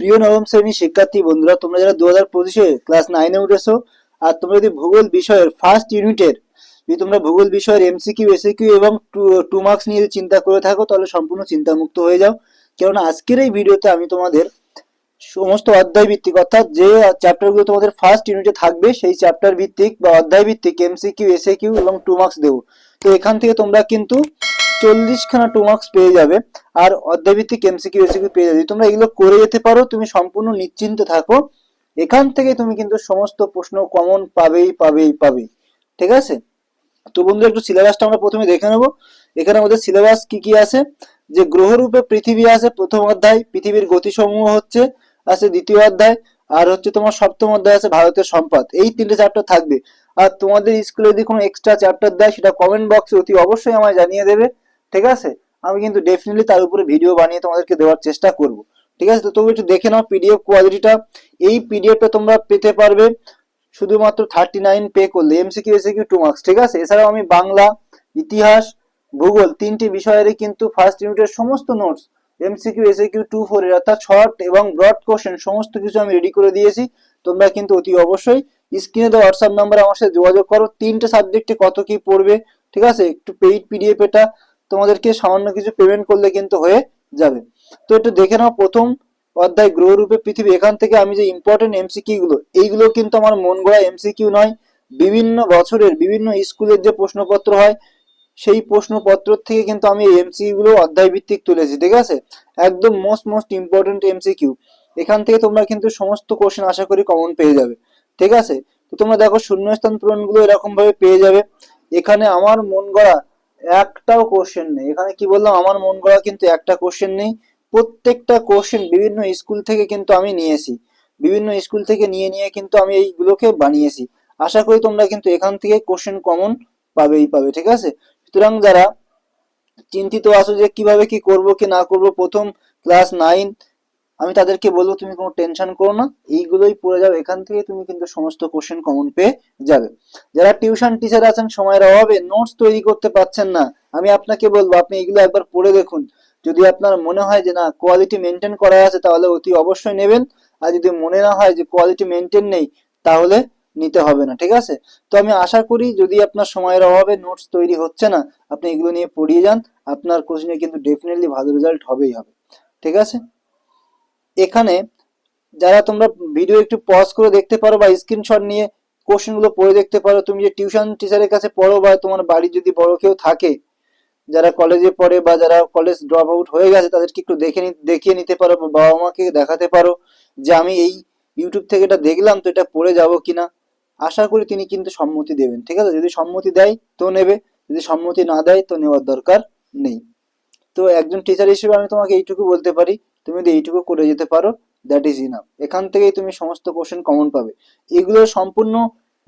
প্রিয় নবম শ্রেণির শিক্ষার্থী বন্ধুরা, তোমরা যারা দু হাজার পঁচিশে ক্লাস নাইনে উঠেছো, আর তোমরা যদি ভূগোল বিষয়ের ফার্স্ট ইউনিটের যদি তোমরা ভূগোল বিষয়ের এমসিকিউ এসিকিউ এবং টু মার্কস নিয়ে যদি চিন্তা করে থাকো, তাহলে সম্পূর্ণ চিন্তামুক্ত হয়ে যাও। কেননা আজকের এই ভিডিওতে আমি তোমাদের সমস্ত অধ্যায় ভিত্তিক, অর্থাৎ যে চ্যাপ্টারগুলো তোমাদের ফার্স্ট ইউনিটে থাকবে, সেই চ্যাপ্টার ভিত্তিক বা অধ্যায় ভিত্তিক এমসিকিউ এসএকিউ এবং টু মার্কস দেবো। তো এখান থেকে তোমরা কিন্তু চল্লিশ খানা টু মার্কস পেয়ে যাবে, আর অধ্যায় ভিত্তিক এমসিকিউ এসিকিউ পেয়ে যাবে। তোমরা এগুলো করে যেতে পারো, তুমি সম্পূর্ণ নিশ্চিন্ত থাকো। এখান থেকে তুমি কিন্তু সমস্ত প্রশ্ন কমন পাবেই পাবেই পাবেই। ঠিক আছে? তো বন্ধুরা, একটু সিলেবাসটা আমরা প্রথমে দেখে নেব। এখানে আমাদের সিলেবাস কি কি আছে? যে গ্রহরূপে পৃথিবী আছে, প্রথম অধ্যায়, পৃথিবীর গতিসমূহ হচ্ছে, আছে দ্বিতীয় অধ্যায়, আর হচ্ছে তোমার সপ্তম অধ্যায় আছে ভারতের সম্পদ। এই তিনটে চ্যাপ্টার থাকবে। আর তোমাদের স্কুলে যদি কোনো এক্সট্রা চ্যাপ্টার দেয়, সেটা কমেন্ট বক্সে অতি অবশ্যই আমায় জানিয়ে দেবে। ঠিক আছে? আমি কিন্তু ডেফিনেটলি তার উপরে ভিডিও বানিয়ে তোমাদেরকে দেওয়ার চেষ্টা করব। ঠিক আছে? তো তবু একটু দেখে নাও পিডিএফ কোয়ালিটিটা এই পিডিএফটা তোমরা পেতে পারবে শুধুমাত্র থার্টি নাইন পে করলে এমসিকিউ এসিকিউ টু মার্কস ঠিক আছে? এছাড়াও আমি বাংলা, ইতিহাস, ভূগোল তিনটি বিষয়েরই কিন্তু ফার্স্ট ইউনিটের সমস্ত notes MCQ SAQ two four এর অর্থাৎ শর্ট এবং ব্রড কোশ্চেন সমস্ত কিছু আমি রেডি করে দিয়েছি। তোমরা কিন্তু অতি অবশ্যই স্ক্রিনে দেওয়া হোয়াটসঅ্যাপ নাম্বারে আমার সাথে যোগাযোগ করো। তিনটে সাবজেক্টে কত কি পড়বে, ঠিক আছে? একটু পেইড পিডিএফ এটা তোমাদেরকে সামান্য কিছু পেমেন্ট করলে কিন্তু হয়ে যাবে। তো একটু দেখে নাও প্রথম অধ্যায় গ্রহরূপে পৃথিবী। এখান থেকে আমি যে ইম্পর্টেন্ট এমসিকিউ গুলো, এইগুলো কিন্তু আমার মন গড়া এমসিকিউ নয়। বিভিন্ন বছরের, বিভিন্ন স্কুলের যে প্রশ্নপত্র হয়, সেই প্রশ্নপত্র থেকে কিন্তু আমি এই এমসিকিউ গুলো অধ্যায় ভিত্তিক তুলেছি, ঠিক আছে? একদম মোস্ট মোস্ট ইম্পর্টেন্ট এমসিকিউ এখান থেকে তোমরা কিন্তু সমস্ত কোশ্চেন আশা করি কমন পেয়ে যাবে, ঠিক আছে? তো তোমরা দেখো শূন্যস্থান পূরণগুলো এরকম ভাবে পেয়ে যাবে। এখানে আমার মন গড়া একটাও কোশ্চেন নেই। এখানে কি বললাম? আমার মন করা কিন্তু একটা কোশ্চেন নেই। প্রত্যেকটা কোশ্চেন বিভিন্ন স্কুল থেকে কিন্তু আমি নিয়েছি। বিভিন্ন স্কুল থেকে নিয়ে নিয়ে কিন্তু আমি এইগুলোকে বানিয়েছি। আশা করি তোমরা কিন্তু এখান থেকে কোশ্চেন কমন পাবেই, পাবে, ঠিক আছে? সুতরাং যারা চিন্তিত আছো যে কীভাবে কি করব, কি না করব, প্রথম ক্লাস নাইন আমি তাদেরকে বলব, তুমি কোনো টেনশন করো না। এইগুলোই পড়ে যাও। এখান থেকে তুমি কিন্তু সমস্ত কোশ্চেন কমন পেয়ে যাবে। যারা টিউশন টিচার আছেন, সময়ের অভাবে নোটস তৈরি করতে পারছেন না, আমি আপনাকে বলব, আপনি এগুলো একবার পড়ে দেখুন। যদি আপনার মনে হয় যে, না কোয়ালিটি মেনটেন করা আছে, তাহলে অতি অবশ্যই নেবেন। আর যদি মনে না হয় যে কোয়ালিটি মেনটেন নেই, তাহলে নিতে হবে না, ঠিক আছে? তো আমি আশা করি, যদি আপনার সময়ের অভাবে নোটস তৈরি হচ্ছে না, আপনি এগুলো নিয়ে পড়িয়ে যান। আপনার কোচিংয়ে কিন্তু ডেফিনেটলি ভালো রেজাল্ট হবেই হবে, ঠিক আছে? এখানে যারা তোমরা ভিডিও একটু পজ করে দেখতে পারো বা স্ক্রিনশট নিয়ে কোশ্চেনগুলো পড়ে দেখতে পারো, তুমি যে টিউশন টিচারের কাছে পড়ো বা তোমার বাড়ি যদি বড় কেউ থাকে, যারা কলেজে পড়ে বা যারা কলেজ ড্রপ আউট হয়ে গেছে, তাদেরকে একটু দেখে দেখিয়ে নিতে পারো বা বাবা মাকে দেখাতে পারো যে আমি এই ইউটিউব থেকে এটা দেখলাম, তো এটা পড়ে যাব কিনা। আশা করি তিনি কিন্তু সম্মতি দেবেন, ঠিক আছে? যদি সম্মতি দেয়, তো নেবে, যদি সম্মতি না দেয়, তো নেওয়ার দরকার নেই। তো একজন টিচার হিসেবে আমি তোমাকে এইটুকু বলতে পারি তুমি যদি এইটুকু করে যেতে পারো দ্যাট ইজ ইনাফ এখান থেকেই তুমি সমস্ত কোশ্চেন কমন পাবে। এগুলো সম্পূর্ণ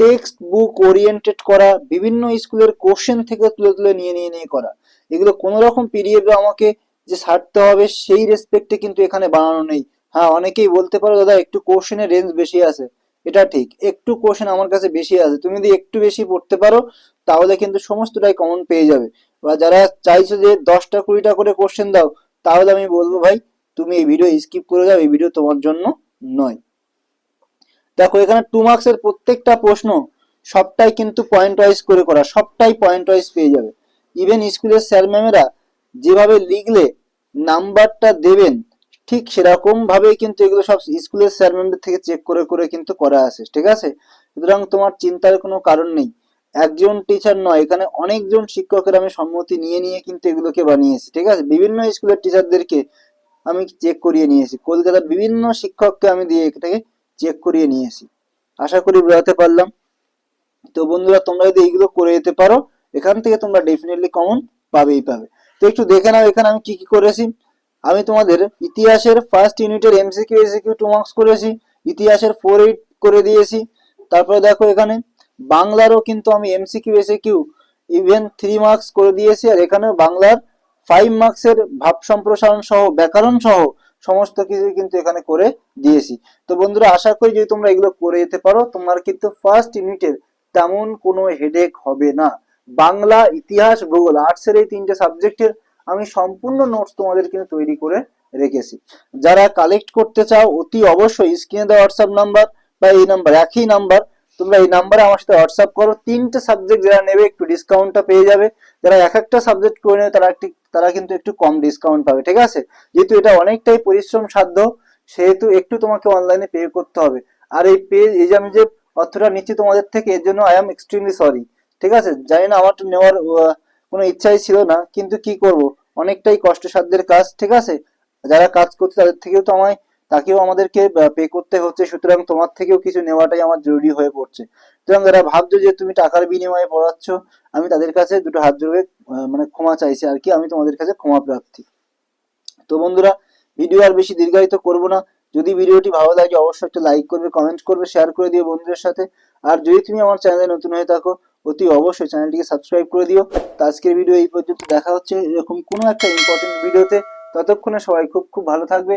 টেক্সট বুক ওরিয়েন্টেড করা, বিভিন্ন স্কুলের কোশ্চেন থেকে তুলে তুলে নিয়ে নিয়ে নিয়ে করা। এগুলো কোনো রকম পিরিয়ড আমাকে যে ছাড়তে হবে সেই রেসপেক্টে কিন্তু এখানে বানানো নেই। হ্যাঁ অনেকেই বলতে পারো, দাদা, একটু কোশ্চেনের রেঞ্জ বেশি আছে। এটা ঠিক, একটু কোশ্চেন আমার কাছে বেশি আছে। তুমি যদি একটু বেশি পড়তে পারো, তাহলে কিন্তু সমস্তটাই কমন পেয়ে যাবে। বা যারা চাইছো যে দশটা কুড়িটা করে কোশ্চেন দাও, তাহলে আমি বলব ভাই তুমি এই ভিডিও স্কিপ করে যাও, এই ভিডিও তোমার জন্য নয়। দেখো, এখানে টু মার্কসের প্রত্যেকটা প্রশ্ন সবটাই কিন্তু পয়েন্ট ওয়াইজ করে করা, সবটাই পয়েন্ট ওয়াইজ পেয়ে যাবে। ইভেন স্কুলের স্যার ম্যামেরা যেভাবে লিখলে নাম্বারটা দেবেন, ঠিক সেরকম ভাবেই কিন্তু এগুলো সব স্কুলের স্যার ম্যামদের থেকে চেক করে করে কিন্তু করা আছে, ঠিক আছে? সুতরাং তোমার চিন্তার কোনো কারণ নেই। একজন টিচার নয়, এখানে অনেকজন শিক্ষকের আমি সম্মতি নিয়ে নিয়ে কিন্তু এগুলোকে বানিয়েছি, ঠিক আছে? বিভিন্ন স্কুলের টিচারদেরকে আমি চেক করিয়ে নিয়েছি কলকাতার বিভিন্ন শিক্ষককে আমি দিয়ে এটাকে চেক করিয়ে নিয়েছি আশা করি বোঝাতে পারলাম। তো বন্ধুরা, তোমরা যদি এইগুলো করে যেতে পারো, এখান থেকে তোমরা ডেফিনেটলি কমন পাবেই পাবে। তো একটু দেখে নাও এখানে আমি কি কি করেছি। আমি তোমাদের ইতিহাসের ফার্স্ট ইউনিটের এমসিকিউ এসিকিউ টু মার্কস করেছি। ইতিহাসের ফোর এইট করে দিয়েছি। তারপরে দেখো এখানে, বাংলারও কিন্তু আমি MCQ SAQ even three marks করে দিয়েছি। আর এখানে বাংলার ফাইভ মার্কসের ভাব সম্প্রসারণ সহ, ব্যাকরণ সহ সমস্ত কিছু কিন্তু এখানে করে দিয়েছি। তো বন্ধুরা, আশা করি যদি তোমরা এগুলো করে যেতে পারো, তোমার কিন্তু ফার্স্ট ইউনিটের তেমন কোনো হেডেক হবে না। বাংলা, ইতিহাস, ভূগোল আর্টসের এই তিনটে সাবজেক্টের আমি সম্পূর্ণ নোটস তোমাদের কিন্তু তৈরি করে রেখেছি। যারা কালেক্ট করতে চাও, অতি অবশ্যই স্ক্রিনে দেওয়া হোয়াটসঅ্যাপ নাম্বার বা এই নাম্বার একই নাম্বার তোমরা এই নাম্বারে আমার সাথে হোয়াটসঅ্যাপ করো। তিনটে সাবজেক্ট যারা নেবে, একটু ডিসকাউন্টটা পেয়ে যাবে। যারা এক একটা সাবজেক্ট করে নেবে, তারা তারা কিন্তু একটু কম ডিসকাউন্ট পাবে, ঠিক আছে? যেহেতু এটা অনেকটাই পরিশ্রম সাধ্য, সেহেতু একটু তোমাকে অনলাইনে পে করতে হবে। আর এই পে এই যে আমি যে অর্থটা নিচ্ছি তোমাদের থেকে, এর জন্য আই এম এক্সট্রিমলি সরি ঠিক আছে? জানি না আমার নেওয়ার কোনো ইচ্ছাই ছিল না, কিন্তু কি করব? অনেকটাই কষ্টসাধ্যের কাজ, ঠিক আছে? যারা কাজ করছে তাদের থেকেও তো আমায় তাকেও আমাদেরকে পে করতে হচ্ছে। সুতরাং তোমার থেকেও কিছু নেওয়াটাই আমার জরুরি হয়ে পড়ছে। সুতরাং যারা ভাবছ যে তুমি টাকার বিনিময়ে পড়াচ্ছ, আমি তাদের কাছে দুটো হাত জোড়ে মানে ক্ষমা চাইছি আর কি। আমি তোমাদের কাছে ক্ষমা প্রার্থী। তো বন্ধুরা, ভিডিও আর বেশি দীর্ঘায়িত করব না। যদি ভিডিওটি ভালো লাগে, অবশ্যই একটা লাইক করবে কমেন্ট করবে শেয়ার করে দিও বন্ধুদের সাথে। আর যদি তুমি আমার চ্যানেলে নতুন হয়ে থাকো, অতি অবশ্যই চ্যানেলটিকে সাবস্ক্রাইব করে দিও। তো আজকের ভিডিও এই পর্যন্ত। দেখা হচ্ছে এরকম কোনো একটা ইম্পর্টেন্ট ভিডিওতে ততক্ষণে সবাই খুব খুব ভালো থাকবে।